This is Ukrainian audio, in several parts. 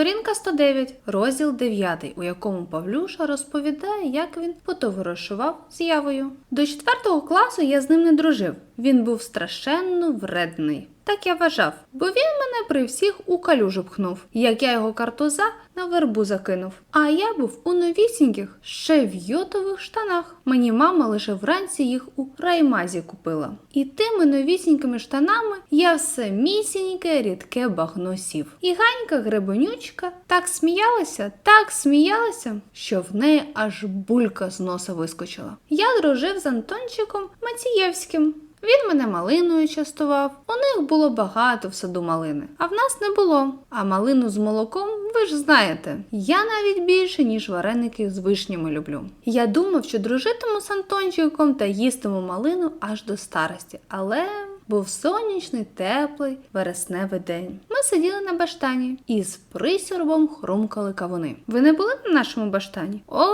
Сторінка 109, розділ 9, у якому Павлюша розповідає, як він потоваришував з Явою. До 4 класу я з ним не дружив. Він був страшенно вредний. Так я вважав, бо він мене при всіх у калюжу пхнув, як я його картуза на вербу закинув. А я був у новісіньких, ще в йотових штанах. Мені мама лише вранці їх у раймазі купила. І тими новісінькими штанами я все місіньке рідке багно сів. І Ганька Гребенючка так сміялася, так сміялася, що в неї аж булька з носа вискочила. Я дружив з Антончиком Мацієвським. Він мене малиною частував. У них було багато в саду малини, а в нас не було. А малину з молоком ви ж знаєте. Я навіть більше, ніж вареники з вишнями люблю. Я думав, що дружитиму з Антончиком та їстиму малину аж до старості, але. Був сонячний, теплий, вересневий день. Ми сиділи на баштані і з присорбом хрумкали кавуни. Ви не були на нашому баштані? О,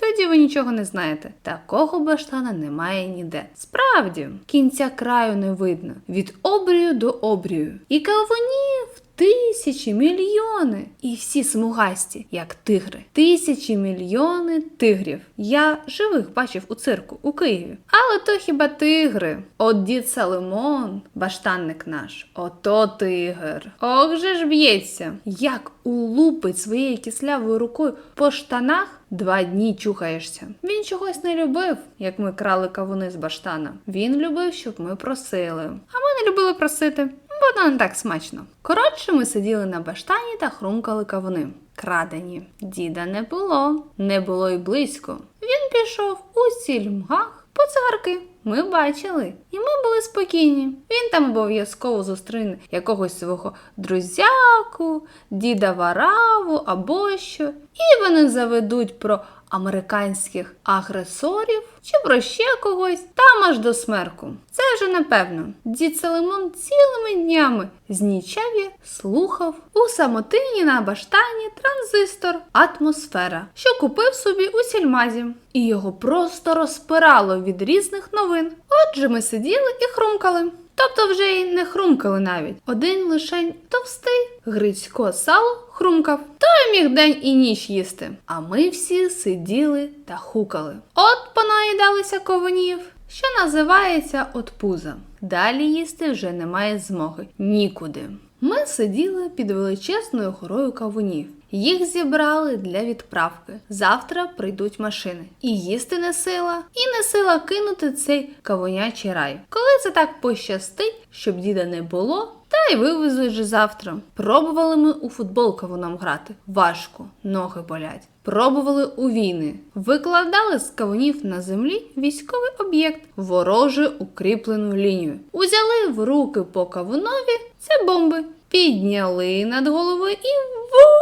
тоді ви нічого не знаєте. Такого баштана немає ніде. Справді, кінця краю не видно від обрію до обрію. І кавунів тисячі, мільйони. І всі смугасті, як тигри. Тисячі мільйони тигрів. Я живих бачив у цирку у Києві. Але то хіба тигри? От дід Салимон, баштанник наш, ото тигр. Ох же ж б'ється. Як улупить своєю кислявою рукою по штанах. Два дні чухаєшся. Він чогось не любив, як ми крали кавуни з баштана. Він любив, щоб ми просили. А ми не любили просити, бо воно не так смачно. Коротше, ми сиділи на баштані та хрумкали кавуни. Крадені. Діда не було, не було й близько. Він пішов у сільмгах по цигарки. Ми бачили, і ми були спокійні. Він там обов'язково зустріне якогось свого друзяку, діда Вараву або що, і вони заведуть про американських агресорів чи про ще когось там аж до смерку. Це вже напевно. Дід Салимон цілими днями з нічев'я слухав у самотині на баштані транзистор Атмосфера, що купив собі у сільмазі, і його просто розпирало від різних новин. Отже, ми сиділи і хрумкали. Тобто вже й не хрумкали навіть. Один лишень товстий Грицько сало хрумкав. Той міг день і ніч їсти. А ми всі сиділи та хукали. От понаїдалися ковунів, що називається от пуза. Далі їсти вже немає змоги нікуди. Ми сиділи під величезною горою кавунів. Їх зібрали для відправки. Завтра прийдуть машини. І їсти не сила, і не сила кинути цей кавунячий рай. Коли це так пощастить, щоб діда не було, та й вивезуть же завтра. Пробували ми у футбол кавуном грати. Важко, ноги болять. Пробували у війни. Викладали з кавунів на землі військовий об'єкт, вороже укріплену лінію. Узяли в руки по кавунові це бомби. Підняли над головою і вух!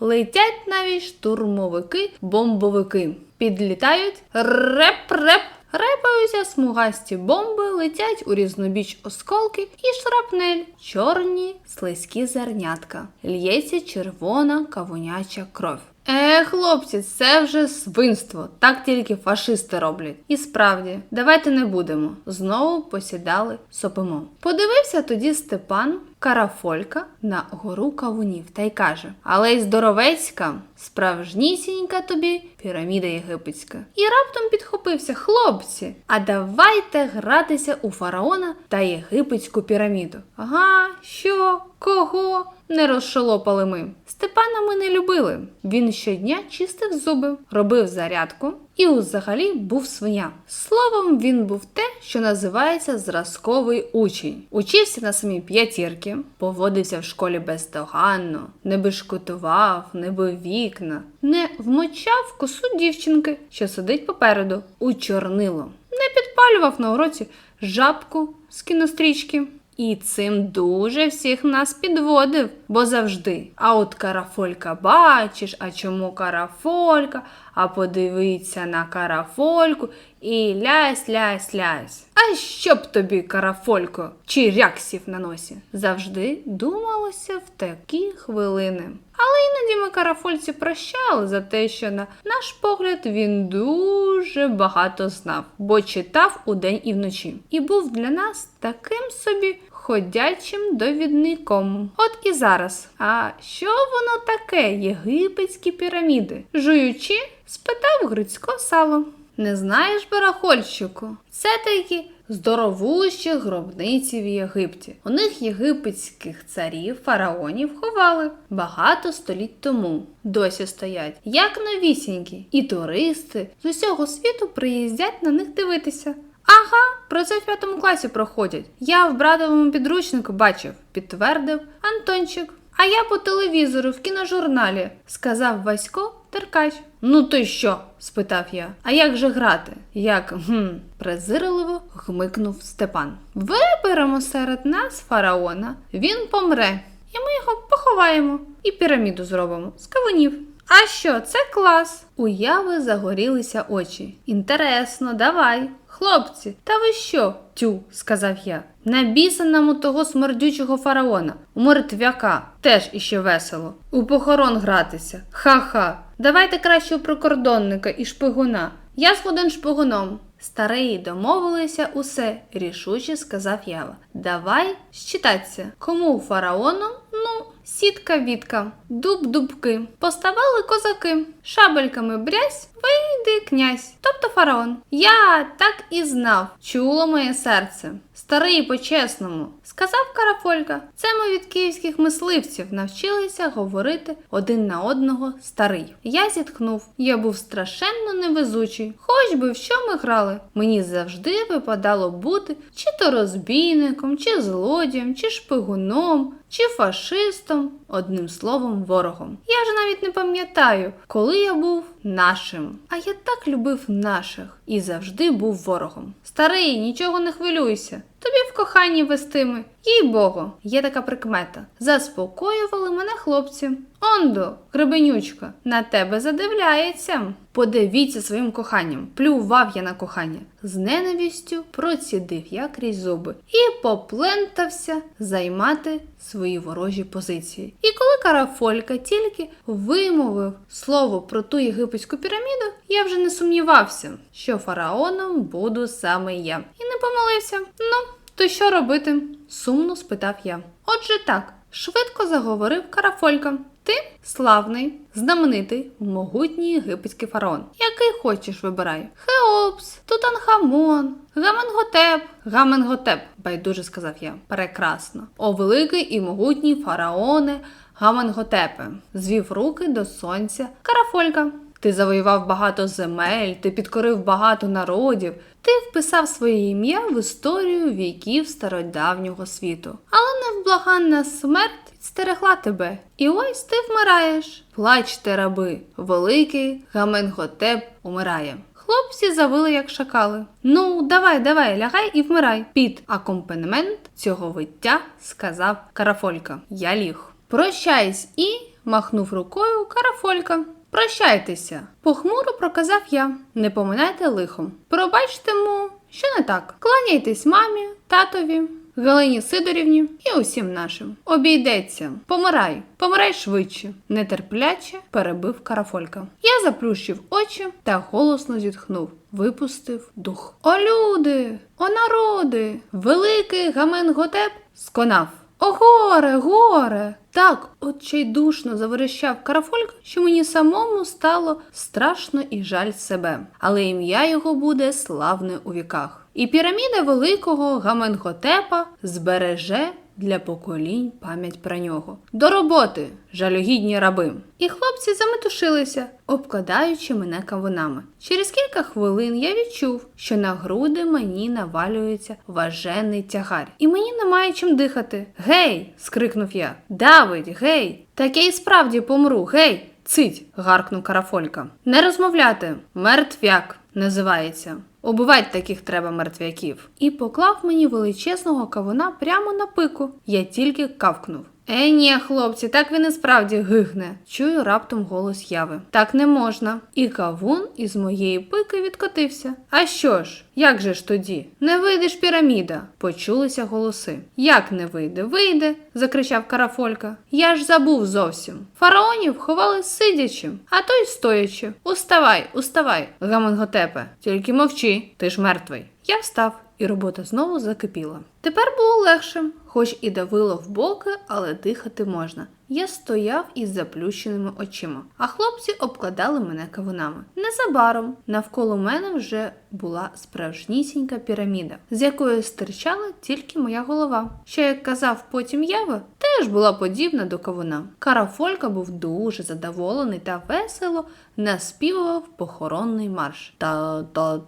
Летять навіть штурмовики-бомбовики. Підлітають реп-реп. Репаються смугасті бомби, летять у різнобіч осколки і шрапнель, чорні слизькі зернятка, л'ється червона кавуняча кров. Е, хлопці, це вже свинство. Так тільки фашисти роблять. І справді, давайте не будемо. Знову посідали сопимо. Подивився тоді Степан Карафолька на гору кавунів та й каже: Але й здоровецька, справжнісінька тобі піраміда єгипетська. І раптом підхопився, хлопці. А давайте гратися у фараона та єгипетську піраміду. Ага, що? Кого? Не розшолопали ми. Степана ми не любили. Він щодня чистив зуби, робив зарядку і взагалі був свиня. Словом, він був те, що називається зразковий учень. Учився на самі п'ятірки, поводився в школі бездоганно, не бешкотував, не бив вікна, не вмочав косу дівчинки, що сидить попереду, у чорнило, не підпалював на уроці жабку з кінострічки. І цим дуже всіх нас підводив, бо завжди. А от карафолька бачиш, а чому карафолька? А подивиться на карафольку і лясь, лясь, лясь. А що б тобі, карафолько, чи ряксів на носі? Завжди думалося в такі хвилини. Але іноді ми карафольці прощали за те, що на наш погляд він дуже багато знав, бо читав удень і вночі. І був для нас таким собі ходячим довідником. От і зараз. А що воно таке, єгипетські піраміди? Жуючи, спитав Грицько сало. Не знаєш, барахольщику? Це такі здоровущі гробниці в Єгипті. У них єгипетських царів, фараонів ховали багато століть тому. Досі стоять, як новісінькі, і туристи з усього світу приїздять на них дивитися. Ага, про це в п'ятому класі проходять. Я в братовому підручнику бачив, підтвердив Антончик. А я по телевізору в кіножурналі, сказав Васько Теркач. Ну й що? спитав я. А як же грати? Як гм, презирливо гмикнув Степан. Виберемо серед нас фараона, він помре, і ми його поховаємо і піраміду зробимо з кавунів. А що, це клас? У Яви загорілися очі. Інтересно, давай. Хлопці, та ви що? Тю, сказав я. На біса нам у того смердючого фараона, у мертвяка, теж іще весело. У похорон гратися. Ха-ха. Давайте краще у прикордонника і шпигуна. Я згоден шпигуном. Старий домовилися усе, рішуче сказав Ява. Давай щитаться. Кому фараоном? Ну, сітка вітка, дуб-дубки. Поставали козаки, шабельками брязь, вийде князь, тобто фараон. Я так і знав, чуло моє серце. Старий по-чесному, сказав Карафолька. Це ми від київських мисливців навчилися говорити один на одного старий. Я зітхнув. Я був страшенно невезучий. Хоч би в що ми грали. Мені завжди випадало бути чи то розбійником, чи злодієм, чи шпигуном, чи фашистом, одним словом, ворогом. Я ж навіть не пам'ятаю, коли я був нашим. А я так любив наших і завжди був ворогом. Старий, нічого не хвилюйся. Тобі в коханні вестими, їй богу, є така прикмета. Заспокоювали мене хлопці. Ондо, гребенючка, на тебе задивляється. Подивіться своїм коханням, плював я на кохання. З ненавістю процідив я крізь зуби і поплентався займати свої ворожі позиції. І коли Карафолька тільки вимовив слово про ту єгипетську піраміду, я вже не сумнівався, що фараоном буду саме я. І не помилився. Ну, то що робити? сумно спитав я. Отже так, швидко заговорив Карафолька. Ти славний, знаменитий, могутній єгипетський фараон. Який хочеш вибирай. Хеопс, Тутанхамон, Гаменготеп. Гаменготеп, байдуже сказав я. Прекрасно. О великий і могутній фараоне Гаменготепе. Звів руки до сонця Карафолька. Ти завоював багато земель, ти підкорив багато народів, ти вписав своє ім'я в історію віків стародавнього світу. Але невблаганна смерть стерегла тебе. І ось ти вмираєш. Плачте, раби, великий Гаменготеп умирає. Хлопці завили, як шакали. Ну, давай, давай, лягай і вмирай. Під акомпанемент цього виття сказав Карафолька. Я ліг. Прощайсь і махнув рукою Карафолька. Прощайтеся, похмуро проказав я. Не поминайте лихом. Пробачте му, що не так. Кланяйтесь мамі, татові, Галині Сидорівні і усім нашим. Обійдеться, помирай, помирай швидше, нетерпляче перебив Карафолька. Я заплющив очі та голосно зітхнув, випустив дух. О, люди, о народи! Великий Гаменготеп сконав. О, горе, горе! Так отчайдушно заверещав карафольк, що мені самому стало страшно і жаль себе. Але ім'я його буде славне у віках. І піраміда великого Гаменхотепа збереже для поколінь пам'ять про нього. До роботи, жалюгідні раби. І хлопці заметушилися, обкладаючи мене кавунами. Через кілька хвилин я відчув, що на груди мені навалюється важений тягар, і мені немає чим дихати. Гей! скрикнув я. Давидь, гей! Так я і справді помру, гей! Цить. гаркнув Карафолька. Не розмовляти, мертвяк називається. Убивать таких треба мертвяків. І поклав мені величезного кавуна прямо на пику. Я тільки кавкнув. Е, ні, хлопці, так він і справді гигне. Чую раптом голос яви. Так не можна. І кавун із моєї пики відкотився. А що ж? Як же ж тоді? Не вийде ж піраміда, почулися голоси. Як не вийде? Вийде, закричав Карафолька. Я ж забув зовсім. Фараонів ховали сидячи, а той стоячи. Уставай, уставай, Гамонготепе, тільки мовчи, ти ж мертвий. Я встав, і робота знову закипіла. Тепер було легше, хоч і давило в боки, але дихати можна. Я стояв із заплющеними очима, а хлопці обкладали мене кавунами. Незабаром навколо мене вже була справжнісінька піраміда, з якої стирчала тільки моя голова, що, як казав потім Ява, теж була подібна до кавуна. Карафолька був дуже задоволений та весело наспівував похоронний марш. та та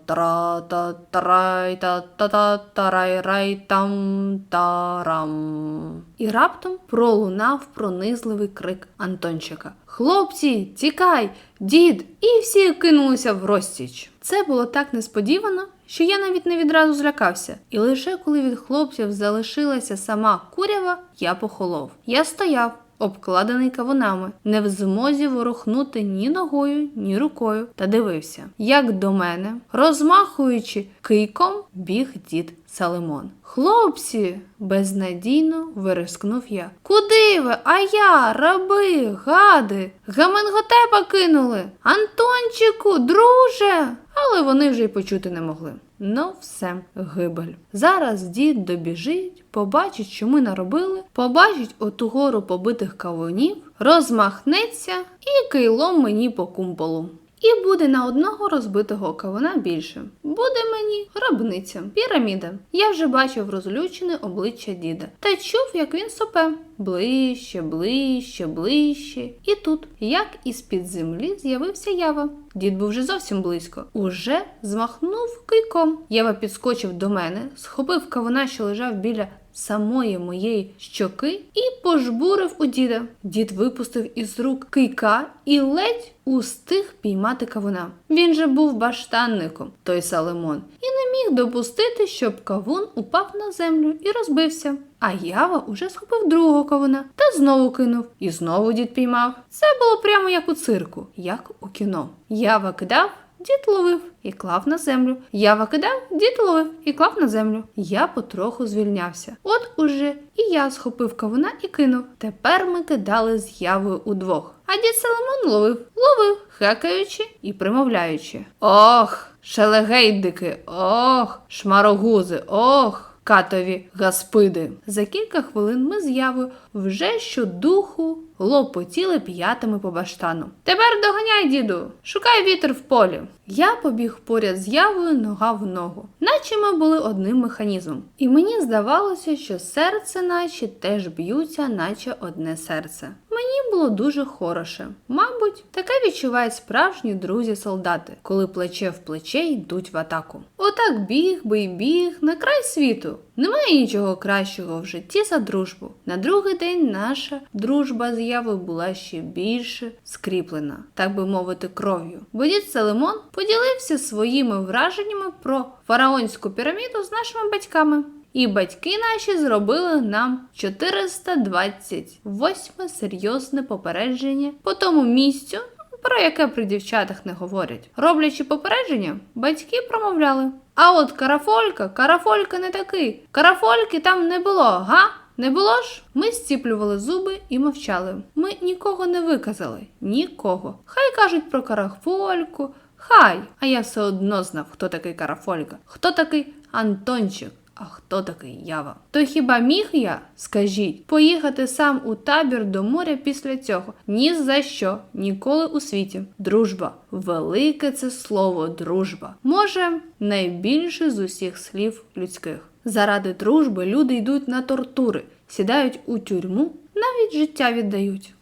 тра та тарай та та та тарай рай там тарам. І раптом пролунав пронизливий крик Антончика. Хлопці, тікай, дід! І всі кинулися в розтіч. Це було так несподівано, що я навіть не відразу злякався, і лише коли від хлопців залишилася сама курява, я похолов. Я стояв, обкладений кавунами, не в змозі ворухнути ні ногою, ні рукою, та дивився, як до мене, розмахуючи кийком, біг дід Салимон. Хлопці, безнадійно вирискнув я. Куди ви? А я, раби, гади, Гаменготепа кинули. Антончику, друже. Але вони вже й почути не могли. Ну, все, гибель. Зараз дід добіжить, побачить, що ми наробили, побачить оту гору побитих кавунів, розмахнеться і кайлом мені по кумполу. І буде на одного розбитого кавуна більше. Буде мені гробниця, піраміда. Я вже бачив розлючене обличчя діда та чув, як він сопе. Ближче, ближче, ближче. І тут, як із під землі, з'явився ява. Дід був вже зовсім близько. Уже змахнув кийком. Ява підскочив до мене, схопив кавуна, що лежав біля самої моєї щоки, і пожбурив у діда. Дід випустив із рук кийка і ледь устиг піймати кавуна. Він же був баштанником, той Салимон, і не міг допустити, щоб кавун упав на землю і розбився. А ява уже схопив другого кавуна та знову кинув. І знову дід піймав. Це було прямо як у цирку, як у кіно. Ява кидав, дід ловив і клав на землю. Ява кидав, дід ловив і клав на землю. Я потроху звільнявся. От уже і я схопив кавуна і кинув. Тепер ми кидали з явою удвох. А дід Соломон ловив, ловив, хекаючи і примовляючи. Ох, шелегейдики, ох, шмарогузи, ох. Катові гаспиди. За кілька хвилин ми з Явою вже щодуху лопотіли п'ятами по баштану. Тепер доганяй, діду, шукай вітер в полі. Я побіг поряд з явою нога в ногу, наче ми були одним механізмом. І мені здавалося, що серце наче теж б'ються, наче одне серце. Мені було дуже хороше. Мабуть, таке відчувають справжні друзі-солдати, коли плече в плече йдуть в атаку. Отак біг би й біг на край світу. Немає нічого кращого в житті за дружбу. На другий день наша дружба з Явою була ще більше скріплена, так би мовити, кров'ю. Бо дід Салимон поділився своїми враженнями про фараонську піраміду з нашими батьками. І батьки наші зробили нам 428 серйозне попередження по тому місцю, про яке при дівчатах не говорять. Роблячи попередження, батьки промовляли. А от карафолька, карафолька не такий. Карафольки там не було, га? Не було ж? Ми зціплювали зуби і мовчали. Ми нікого не виказали, нікого. Хай кажуть про карафольку, хай. А я все одно знав, хто такий карафолька, хто такий Антончик. А хто такий ява? То хіба міг я, скажіть, поїхати сам у табір до моря після цього? Ні за що, ніколи у світі. Дружба, велике це слово дружба. Може, найбільше з усіх слів людських. Заради дружби люди йдуть на тортури, сідають у тюрму, навіть життя віддають.